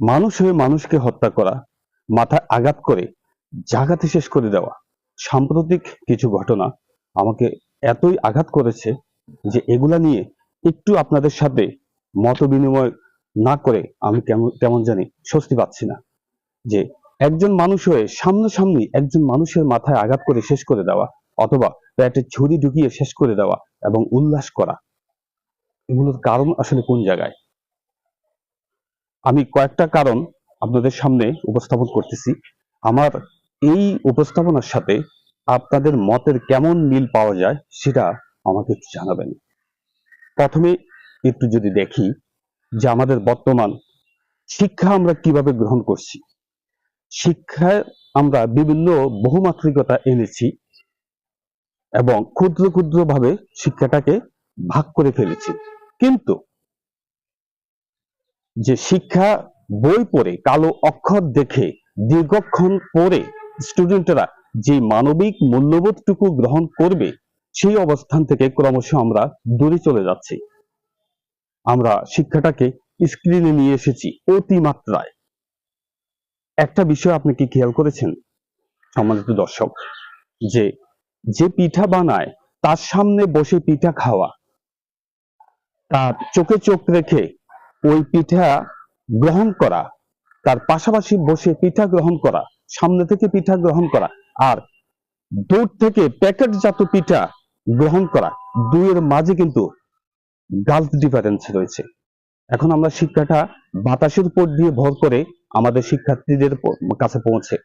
মানুষ হয়ে মানুষকে হত্যা করা, মাথায় আঘাত করে, জাগাতে শেষ করে দেওয়া, সাম্প্রতিক কিছু ঘটনা আমাকে এতই আঘাত করেছে যে এগুলা নিয়ে একটু আপনাদের সাথে মত বিনিময় না করে আমি কেমন কেমন জানি স্বস্তি পাচ্ছি না। যে একজন মানুষ হয়ে সামনাসামনি একজন মানুষের মাথায় আঘাত করে শেষ করে দেওয়া অথবা পেটে ছুরি ঢুকিয়ে শেষ করে দেওয়া এবং উল্লাস করা, এগুলোর কারণ আসলে কোন জায়গায়? আমি কয়েকটা কারণ আপনাদের সামনে উপস্থাপন করতেছি। আমার এই উপস্থাপনার সাথে আপনাদের মতের কেমন মিল পাওয়া যায় সেটা আমাকে একটু জানাবেন। প্রথমে একটু যদি দেখি যে আমাদের বর্তমান শিক্ষা আমরা কীভাবে গ্রহণ করছি। শিক্ষায় আমরা বিভিন্ন বহুমাত্রিকতা এনেছি এবং ক্ষুদ্র ক্ষুদ্র ভাবে শিক্ষাটাকে ভাগ করে ফেলেছি। কিন্তু যে শিক্ষা বই পড়ে, কালো অক্ষর দেখে, দীর্ঘক্ষণ পড়ে স্টুডেন্টরা যে মানবিক মূল্যবোধটুকু গ্রহণ করবে, সেই অবস্থান থেকে ক্রমশ আমরা দূরে চলে যাচ্ছি। আমরা শিক্ষাটাকে স্ক্রিনে নিয়ে এসেছি অতিমাত্রায়। একটা বিষয় আপনি কি খেয়াল করেছেন? সম্মানিত দর্শক, যে যে পিঠা বানায়, তার সামনে বসে পিঠা খাওয়া, তার চোখে চোখ রেখে ওই পিঠা গ্রহণ করা, তার পাশাপাশি বসে পিঠা গ্রহণ করা, সামনে থেকে পিঠা গ্রহণ করা, আর দূর থেকে প্যাকেটজাত পিঠা গ্রহণ করা, দুইয়ের মাঝে কিন্তু গালফ ডিফারেন্স রয়েছে। এখন আমরা শিক্ষাটা বাতাসের উপর দিয়ে ভর করে আমাদের শিক্ষার্থীদের কাছে পৌঁছে।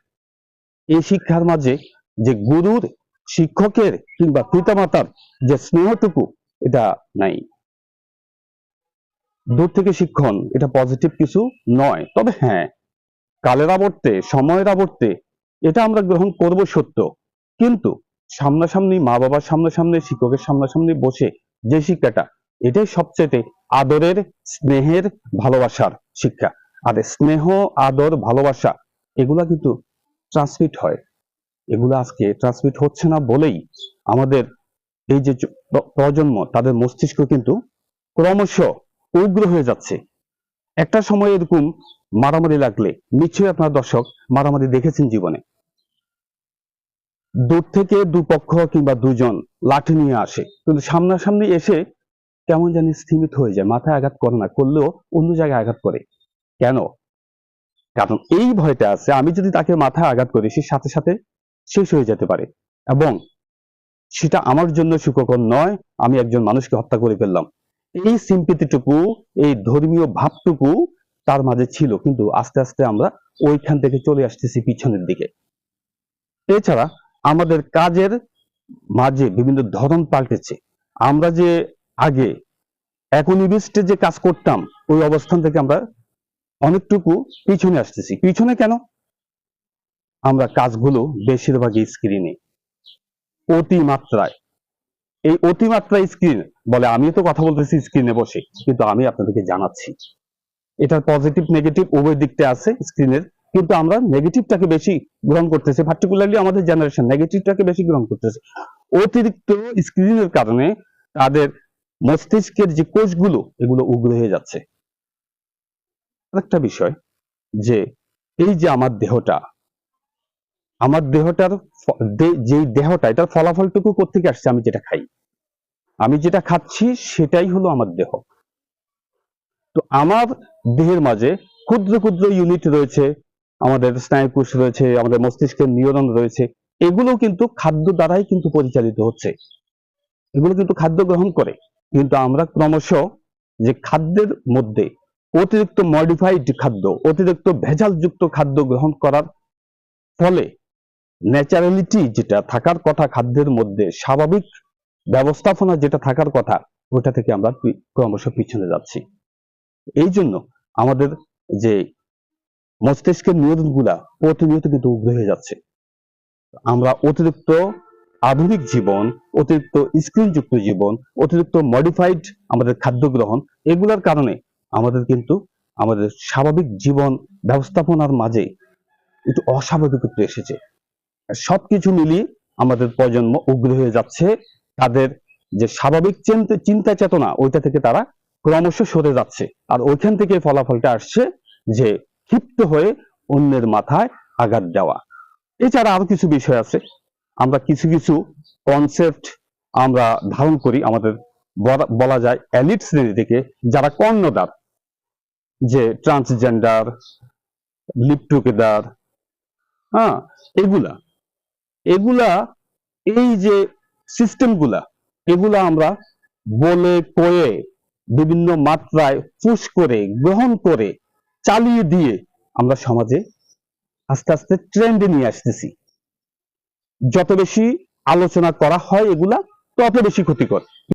এই শিক্ষার মাঝে যে গুরুর, শিক্ষকের কিংবা পিতামাতার যে স্নেহটুকু, এটা নাই। দূর থেকে শিক্ষণ, এটা পজিটিভ কিছু নয়। তবে হ্যাঁ কালের আবর্তে, সময়ের আবর্তে, এটা আমরা গ্রহণ করব সত্য। কিন্তু সামনাসামনি মা বাবার সামনাসামনি, শিক্ষকের সামনাসামনি বসে যে শিক্ষাটা, এটাই সবচেয়ে আদরের, স্নেহের, ভালোবাসার শিক্ষা। আর স্নেহ, আদর, ভালোবাসা, এগুলা কিন্তু ট্রান্সমিট হয়। এগুলো আজকে ট্রান্সমিট হচ্ছে না বলেই আমাদের এই যে প্রজন্ম, তাদের মস্তিষ্ক কিন্তু ক্রমশ উগ্র হয়ে যাচ্ছে। একটা সময় এরকম মারামারি লাগলে, নিশ্চয়ই আপনার দর্শক মারামারি দেখেছেন জীবনে। দূর থেকে দুপক্ষ কিংবা দুজন লাঠি নিয়ে আসে, কিন্তু সামনাসামনি এসে কেমন জানি স্থিমিত হয়ে যায়, মাথায় আঘাত করে না, করলেও অন্য জায়গায় আঘাত করে। কেন? কারণ এই ভয়টা আছে, আমি যদি তাকে মাথায় আঘাত করি, সে সাথে সাথে শেষ হয়ে যেতে পারে। এবং সেটা আমার জন্য সুখকর নয়, আমি একজন মানুষকে হত্যা করে ফেললাম। এই সিম্পিতিটুকু এই ধর্মীয় ভাবটুকু তার মাঝে ছিল। কিন্তু আস্তে আস্তে আমরা ওইখান থেকে চলে আসতেছি পিছনের দিকে। এছাড়া আমাদের কাজের মাঝে বিভিন্ন ধরন পাল্টেছে। আমরা যে আগে একনিবিষ্টে যে কাজ করতাম, ওই অবস্থান থেকে আমরা অনেকটুকু পিছনে আসতেছি। পিছনে কেন? আমরা কাজগুলো বেশিরভাগই স্ক্রিনে অতিমাত্রায়। এই অতিমাত্রায় স্ক্রিন বলে আমি তো কথা বলতেছি স্ক্রিনে বসে, কিন্তু আমি আপনাদেরকে জানাচ্ছি। এটার পজিটিভ নেগেটিভ উভয় দিকটা আছে স্ক্রিনের কিন্তু আমরা নেগেটিভটাকে বেশি গ্রহণ করতেছি পার্টিকুলারলি আমাদের জেনারেশন নেগেটিভটাকে বেশি গ্রহণ করতেছে। অতিরিক্ত স্ক্রিনের কারণে তাদের মস্তিষ্কের যে কোষগুলো, এগুলো উগ্র হয়ে যাচ্ছে। আরেকটা বিষয় যে, এই যে আমার দেহটা আমার দেহটার যেই দেহটা, এটার ফলাফলটুকু কোথেকে আসছে আমি যেটা খাই? আমি যেটা খাচ্ছি সেটাই হলো আমার দেহ। তো আমার দেহের মাঝে ক্ষুদ্র ক্ষুদ্র ইউনিট রয়েছে, আমাদের স্নায়ুকোষ রয়েছে, আমাদের মস্তিষ্কের নিউরন রয়েছে এগুলো কিন্তু খাদ্য দ্বারাই কিন্তু পরিচালিত হচ্ছে। এগুলো কিন্তু খাদ্য গ্রহণ করে। কিন্তু আমরা ক্রমশ যে খাদ্যের মধ্যে অতিরিক্ত মডিফাইড খাদ্য, অতিরিক্ত ভেজালযুক্ত খাদ্য গ্রহণ করার ফলে ন্যাচারালিটি যেটা, থাকার কথা, খাদ্যের মধ্যে স্বাভাবিক ব্যবস্থাপনা যেটা, থাকার কথা ওটা থেকে আমরা ক্রমশ পিছনে যাচ্ছি। এই জন্য আমাদের যে মস্তিষ্কের নিয়ন্ত্রণগুলা প্রতিনিয়ত কিন্তু উগ্র হয়ে যাচ্ছে। আমরা অতিরিক্ত আধুনিক জীবন, অতিরিক্ত স্ক্রিনযুক্ত জীবন, অতিরিক্ত মডিফাইড আমাদের খাদ্য গ্রহণ, এগুলোর কারণে আমাদের কিন্তু আমাদের স্বাভাবিক জীবন ব্যবস্থাপনার মাঝে একটু অস্বাভাবিকত্ব এসেছে। সবকিছু মিলিয়ে আমাদের প্রজন্ম উগ্র হয়ে যাচ্ছে। তাদের যে স্বাভাবিক চিন্তা চেতনা, ওইটা থেকে তারা ক্রমশ সরে যাচ্ছে। আর ওইখান থেকে ফলাফলটা আসছে যে ক্ষিপ্ত হয়ে অন্যের মাথায় আঘাত দেওয়া। এছাড়া আরও কিছু বিষয় আছে। আমরা কিছু কিছু কনসেপ্ট আমরা ধারণ করি আমাদের বলা- যায় এলিট শ্রেণি থেকে, যারা কর্ণদার যে ট্রান্সজেন্ডার লিভ টুগেদার হ্যাঁ এগুলা। এগুলা, এই যে সিস্টেমগুলা এগুলা আমরা বলে কয়ে বিভিন্ন মাত্রায় পুশ করে, গ্রহণ করে, চালিয়ে দিয়ে আমরা সমাজে আস্তে আস্তে ট্রেন্ডে নিয়ে আসতেছি। যত বেশি আলোচনা করা হয় এগুলা, তত বেশি ক্ষতিকর।